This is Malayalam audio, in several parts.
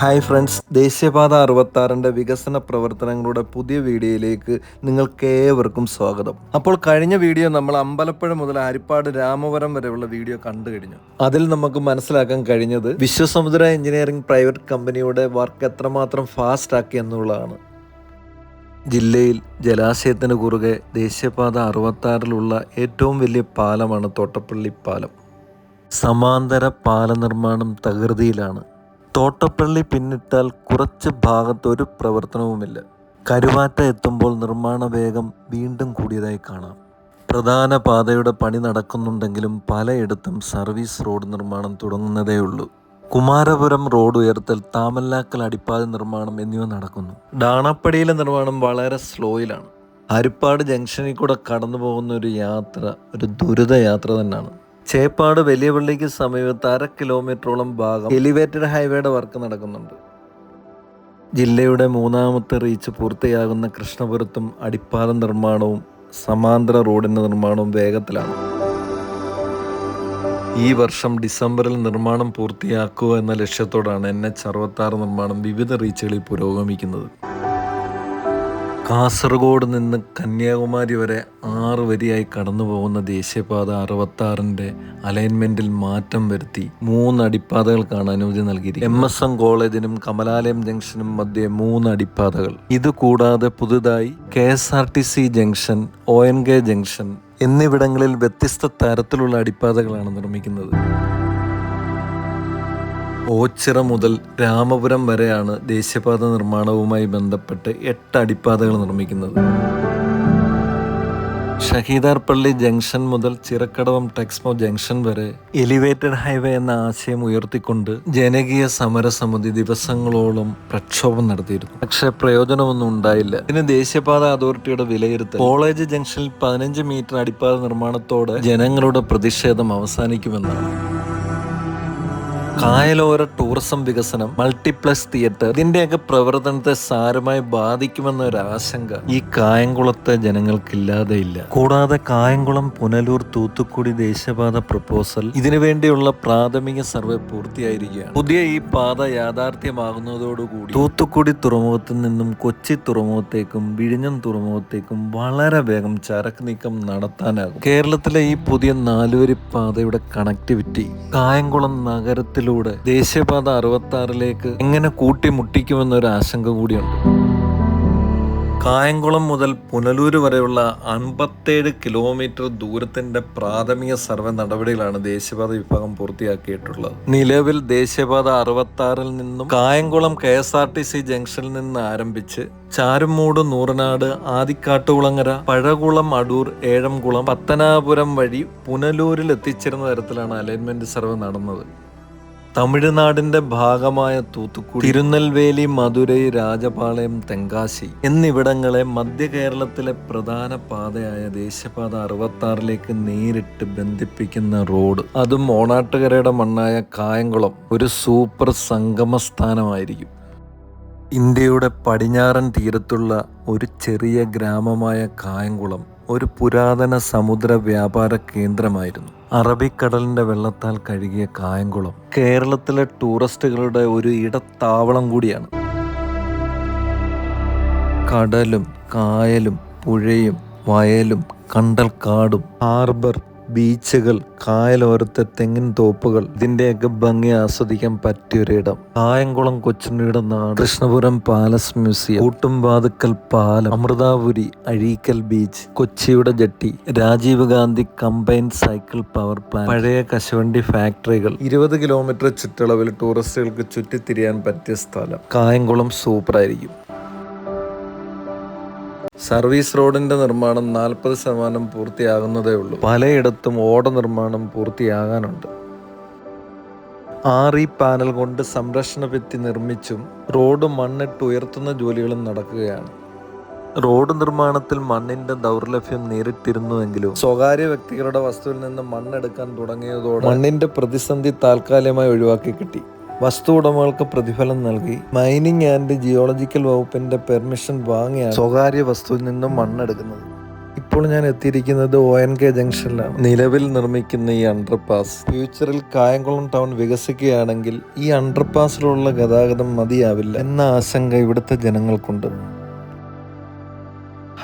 ഹായ് ഫ്രണ്ട്സ് ദേശീയപാത അറുപത്താറിന്റെ വികസന പ്രവർത്തനങ്ങളുടെ പുതിയ വീഡിയോയിലേക്ക് നിങ്ങൾക്ക് ഏവർക്കും സ്വാഗതം. അപ്പോൾ കഴിഞ്ഞ വീഡിയോ നമ്മൾ അമ്പലപ്പുഴ മുതൽ ആരിപ്പാട് രാമവരം വരെയുള്ള വീഡിയോ കണ്ടു കഴിഞ്ഞു. അതിൽ നമുക്ക് മനസ്സിലാക്കാൻ കഴിഞ്ഞത് വിശ്വസമുദ്ര എഞ്ചിനീയറിംഗ് പ്രൈവറ്റ് കമ്പനിയുടെ വർക്ക് എത്രമാത്രം ഫാസ്റ്റ് ആക്കി എന്നുള്ളതാണ്. ജില്ലയിൽ ജലാശയത്തിന് കുറുകെ ദേശീയപാത അറുപത്താറിലുള്ള ഏറ്റവും വലിയ പാലമാണ് തോട്ടപ്പള്ളി പാലം. സമാന്തര പാല നിർമ്മാണം തകൃതിയിലാണ്. തോട്ടപ്പള്ളി പിന്നിട്ടാൽ കുറച്ച് ഭാഗത്ത് ഒരു പ്രവർത്തനവുമില്ല. കരുവാറ്റ എത്തുമ്പോൾ നിർമ്മാണ വേഗം വീണ്ടും കൂടിയതായി കാണാം. പ്രധാന പാതയുടെ പണി നടക്കുന്നുണ്ടെങ്കിലും പലയിടത്തും സർവീസ് റോഡ് നിർമ്മാണം തുടങ്ങുന്നതേയുള്ളൂ. കുമാരപുരം റോഡ് ഉയർത്തൽ താമല്ലാക്കൽ അടിപ്പാത നിർമ്മാണം എന്നിവ നടക്കുന്നു. ഡാണപ്പടിയിലെ നിർമ്മാണം വളരെ സ്ലോയിലാണ്. ഹരിപ്പാട് ജംഗ്ഷനിൽ കൂടെ കടന്നു പോകുന്ന ഒരു യാത്ര ഒരു ദുരിത യാത്ര തന്നെയാണ്. ചേപ്പാട് വലിയ പള്ളിക്ക് സമീപത്ത് അര കിലോമീറ്ററോളം ഭാഗം എലിവേറ്റഡ് ഹൈവേയുടെ വർക്ക് നടക്കുന്നുണ്ട്. ജില്ലയുടെ മൂന്നാമത്തെ റീച്ച് പൂർത്തിയാകുന്ന കൃഷ്ണപുരത്തും അടിപ്പാത നിർമ്മാണവും സമാന്തര റോഡിന്റെ നിർമ്മാണവും വേഗത്തിലാണ്. ഈ വർഷം ഡിസംബറിൽ നിർമ്മാണം പൂർത്തിയാക്കുക എന്ന ലക്ഷ്യത്തോടാണ് എൻ എച്ച് അറുപത്താറ് നിർമ്മാണം വിവിധ റീച്ചുകളിൽ പുരോഗമിക്കുന്നത്. കാസർഗോഡ് നിന്ന് കന്യാകുമാരി വരെ ആറ് വരിയായി കടന്നു പോകുന്ന ദേശീയപാത അറുപത്താറിന്റെ അലൈൻമെന്റിൽ മാറ്റം വരുത്തി മൂന്ന് അടിപ്പാതകൾക്കാണ് അനുമതി നൽകിയിരിക്കുന്നത് എം എസ് എം കോളേജിനും കമലാലയം ജംഗ്ഷനും മധ്യേ മൂന്ന് അടിപ്പാതകൾ. ഇത് കൂടാതെ പുതുതായി K S R T C junction O N K junction എന്നിവിടങ്ങളിൽ വ്യത്യസ്ത തരത്തിലുള്ള അടിപ്പാതകളാണ് നിർമ്മിക്കുന്നത്. ഓച്ചിറ മുതൽ രാമപുരം വരെയാണ് ദേശീയപാത നിർമ്മാണവുമായി ബന്ധപ്പെട്ട് എട്ട് അടിപ്പാതകൾ നിർമ്മിക്കുന്നത്. ഷഹീദാർ പള്ളി ജംഗ്ഷൻ മുതൽ ചിറക്കടവം ടെക്സ്മോ ജംഗ്ഷൻ വരെ എലിവേറ്റഡ് ഹൈവേ എന്ന ആശയം ഉയർത്തിക്കൊണ്ട് ജനകീയ സമരസമിതി ദിവസങ്ങളോളം പ്രക്ഷോഭം നടത്തിയിരുന്നു. പക്ഷേ പ്രയോജനമൊന്നും ഉണ്ടായില്ല. ഇതിന് ദേശീയപാത അതോറിറ്റിയുടെ വിലയിരുത്തൽ. കോളേജ് ജംഗ്ഷനിൽ പതിനഞ്ച് മീറ്റർ അടിപ്പാത നിർമ്മാണത്തോടെ ജനങ്ങളുടെ പ്രതിഷേധം അവസാനിക്കുമെന്നാണ്. കായലോര ടൂറിസം വികസനം മൾട്ടിപ്ലക്സ് തിയേറ്റർ ഇതിന്റെയൊക്കെ പ്രവർത്തനത്തെ സാരമായി ബാധിക്കുമെന്ന ഒരു ആശങ്ക ഈ കായംകുളത്തെ ജനങ്ങൾക്കില്ലാതെ ഇല്ല. കൂടാതെ കായംകുളം പുനലൂർ തൂത്തുക്കുടി ദേശീയപാത പ്രപ്പോസൽ ഇതിനു വേണ്ടിയുള്ള പ്രാഥമിക സർവേ പൂർത്തിയായിരിക്കുകയാണ്. പുതിയ ഈ പാത യാഥാർത്ഥ്യമാകുന്നതോടുകൂടി തൂത്തുക്കുടി തുറമുഖത്തിൽ നിന്നും കൊച്ചി തുറമുഖത്തേക്കും വിഴിഞ്ഞം തുറമുഖത്തേക്കും വളരെ വേഗം ചരക്ക് നീക്കം നടത്താനാകും. കേരളത്തിലെ ഈ പുതിയ നാലുവരി പാതയുടെ കണക്ടിവിറ്റി കായംകുളം നഗരത്തിൽ ഇതിലൂടെ ദേശീയപാത അറുപത്തി ആറിലേക്ക് എങ്ങനെ കൂട്ടിമുട്ടിക്കുമെന്നൊരു ആശങ്ക കൂടിയുണ്ട്. കായംകുളം മുതൽ പുനലൂര് വരെയുള്ള അൻപത്തേഴ് കിലോമീറ്റർ ദൂരത്തിന്റെ പ്രാഥമിക സർവേ നടപടികളാണ് ദേശീയപാത വിഭാഗം പൂർത്തിയാക്കിയിട്ടുള്ളത്. നിലവിൽ ദേശീയപാത അറുപത്തി ആറിൽ നിന്നും Kayamkulam K S R T C ജംഗ്ഷനിൽ നിന്ന് ആരംഭിച്ച് ചാരുമൂട് നൂറനാട് ആദിക്കാട്ടുകുളങ്ങര പഴകുളം അടൂർ ഏഴംകുളം പത്തനാപുരം വഴി പുനലൂരിൽ എത്തിച്ചേരുന്ന തരത്തിലാണ് അലൈൻമെന്റ് സർവേ നടന്നത്. തമിഴ്നാടിന്റെ ഭാഗമായ തൂത്തുക്കുടി തിരുനെൽവേലി മധുരൈ രാജപാളയം തെങ്കാശി എന്നിവിടങ്ങളെ മധ്യ കേരളത്തിലെ പ്രധാന പാതയായ ദേശീയപാത അറുപത്തി ആറിലേക്ക് നേരിട്ട് ബന്ധിപ്പിക്കുന്ന റോഡ്. അതും ഓണാട്ടുകരയുടെ മണ്ണായ കായംകുളം ഒരു സൂപ്പർ സംഗമ സ്ഥാനമായിരിക്കും ഇന്ത്യയുടെ പടിഞ്ഞാറൻ തീരത്തുള്ള ഒരു ചെറിയ ഗ്രാമമായ കായംകുളം ഒരു പുരാതന സമുദ്ര വ്യാപാര കേന്ദ്രമായിരുന്നു. അറബിക്കടലിന്റെ വെള്ളത്താൽ കഴുകിയ കായംകുളം കേരളത്തിലെ ടൂറിസ്റ്റുകളുടെ ഒരു ഇടത്താവളം കൂടിയാണ്. കടലും കായലും പുഴയും വയലും കണ്ടൽക്കാടും ഹാർബർ ബീച്ചുകൾ കായലോരത്തെ തെങ്ങിൻ തോപ്പുകൾ. ഇതിന്റെയൊക്കെ ഭംഗി ആസ്വദിക്കാൻ പറ്റിയൊരിടം. കായംകുളം കൊച്ചുണ്ണിയുടെ നാട്. Krishnapuram palace museum. കൂട്ടുംപാതുക്കൽ പാലം. അമൃതാപുരി അഴീക്കൽ ബീച്ച്. കൊച്ചിയുടെ jetty. Rajiv Gandhi combine cycle power plant. പഴയ കശുവണ്ടി ഫാക്ടറികൾ. ഇരുപത് കിലോമീറ്റർ ചുറ്റളവിൽ ടൂറിസ്റ്റുകൾക്ക് ചുറ്റിത്തിരിയാൻ പറ്റിയ സ്ഥലം. കായംകുളം സൂപ്പറായിരിക്കും. സർവീസ് റോഡിന്റെ നിർമ്മാണം നാൽപ്പത് ശതമാനം പൂർത്തിയാകുന്നതേ ഉള്ളൂ. പലയിടത്തും ഓട നിർമ്മാണം പൂർത്തിയാകാനുണ്ട്. ആറി പാനൽ കൊണ്ട് സംരക്ഷണ ഭിത്തി നിർമ്മിച്ചും റോഡ് മണ്ണിട്ട് ഉയർത്തുന്ന ജോലികളും നടക്കുകയാണ്. റോഡ് നിർമ്മാണത്തിൽ മണ്ണിന്റെ ദൗർലഭ്യം നേരിട്ടിരുന്നുവെങ്കിലും സ്വകാര്യ വ്യക്തികളുടെ വസ്തുവിൽ നിന്ന് മണ്ണെടുക്കാൻ തുടങ്ങിയതോടെ മണ്ണിന്റെ പ്രതിസന്ധി താൽക്കാലികമായി ഒഴിവാക്കി കിട്ടി. വസ്തു ഉടമകൾക്ക് പ്രതിഫലം നൽകി. മൈനിങ് ആൻഡ് ജിയോളജിക്കൽ വകുപ്പിന്റെ പെർമിഷൻ വാങ്ങിയാണ് സ്വകാര്യ വസ്തുവിൽ നിന്നും മണ്ണെടുക്കുന്നത്. ഇപ്പോൾ ഞാൻ എത്തിയിരിക്കുന്നത് ഒ എൻ കെ ജംഗ്ഷനിലാണ്. നിലവിൽ നിർമ്മിക്കുന്ന ഈ അണ്ടർപാസ് ഫ്യൂച്ചറിൽ കായംകുളം ടൗൺ വികസിക്കുകയാണെങ്കിൽ ഈ അണ്ടർപാസിലുള്ള ഗതാഗതം മതിയാവില്ല എന്ന ആശങ്ക ഇവിടുത്തെ ജനങ്ങൾക്കുണ്ട്.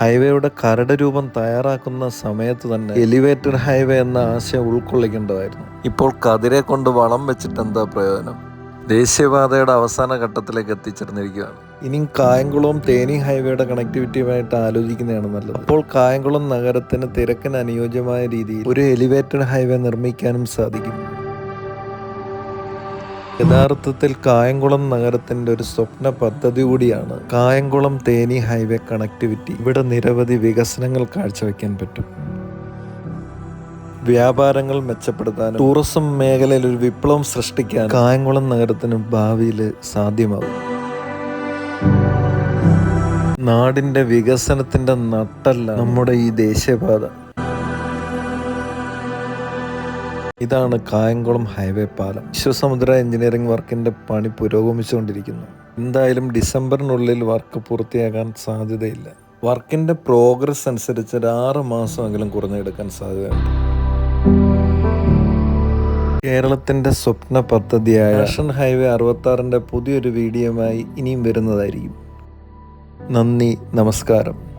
ഹൈവേയുടെ കരട് രൂപം തയ്യാറാക്കുന്ന സമയത്ത് തന്നെ എലിവേറ്റഡ് ഹൈവേ എന്ന ആശയം ഉൾക്കൊള്ളിക്കേണ്ടതായിരുന്നു. ഇപ്പോൾ കതിരെ കൊണ്ട് വളം വെച്ചിട്ട് എന്താ പ്രയോജനം? ദേശീയപാതയുടെ അവസാന ഘട്ടത്തിലേക്ക് എത്തിച്ചേർന്നിരിക്കുകയാണ്. ഇനി കായംകുളവും തേനി ഹൈവേയുടെ കണക്ടിവിറ്റിയുമായിട്ട് ആലോചിക്കുന്നതാണ് നല്ലത്. അപ്പോൾ കായംകുളം നഗരത്തിന് തിരക്കിന് അനുയോജ്യമായ രീതിയിൽ ഒരു എലിവേറ്റഡ് ഹൈവേ നിർമ്മിക്കാനും സാധിക്കും. യഥാർത്ഥത്തിൽ കായംകുളം നഗരത്തിന്റെ ഒരു സ്വപ്ന പദ്ധതി കൂടിയാണ് കായംകുളം തേനി ഹൈവേ കണക്ടിവിറ്റി. ഇവിടെ നിരവധി വികസനങ്ങൾ കാഴ്ചവെക്കാൻ പറ്റും. വ്യാപാരങ്ങൾ മെച്ചപ്പെടുത്താനും ടൂറിസം മേഖലയിൽ ഒരു വിപ്ലവം സൃഷ്ടിക്കാൻ കായംകുളം നഗരത്തിന് ഭാവിയിൽ സാധ്യമാകും. നാടിന്റെ വികസനത്തിന്റെ നട്ടല്ല നമ്മുടെ ഈ ദേശീയപാത. ഇതാണ് കായംകുളം ഹൈവേ പാലം. വിശ്വസമുദ്ര എഞ്ചിനീയറിംഗ് വർക്കിന്റെ പണി പുരോഗമിച്ചുകൊണ്ടിരിക്കുന്നു. എന്തായാലും ഡിസംബറിനുള്ളിൽ വർക്ക് പൂർത്തിയാകാൻ സാധ്യതയില്ല. വർക്കിന്റെ പ്രോഗ്രസ് അനുസരിച്ച് ഒരു ആറ് മാസമെങ്കിലും കുറഞ്ഞെടുക്കാൻ സാധ്യതയുണ്ട്. കേരളത്തിന്റെ സ്വപ്ന പദ്ധതിയായ നാഷണൽ ഹൈവേ അറുപത്തി ആറിന്റെ പുതിയൊരു വീഡിയോയുമായി ഇനിയും വരുന്നതായിരിക്കും. നന്ദി നമസ്കാരം.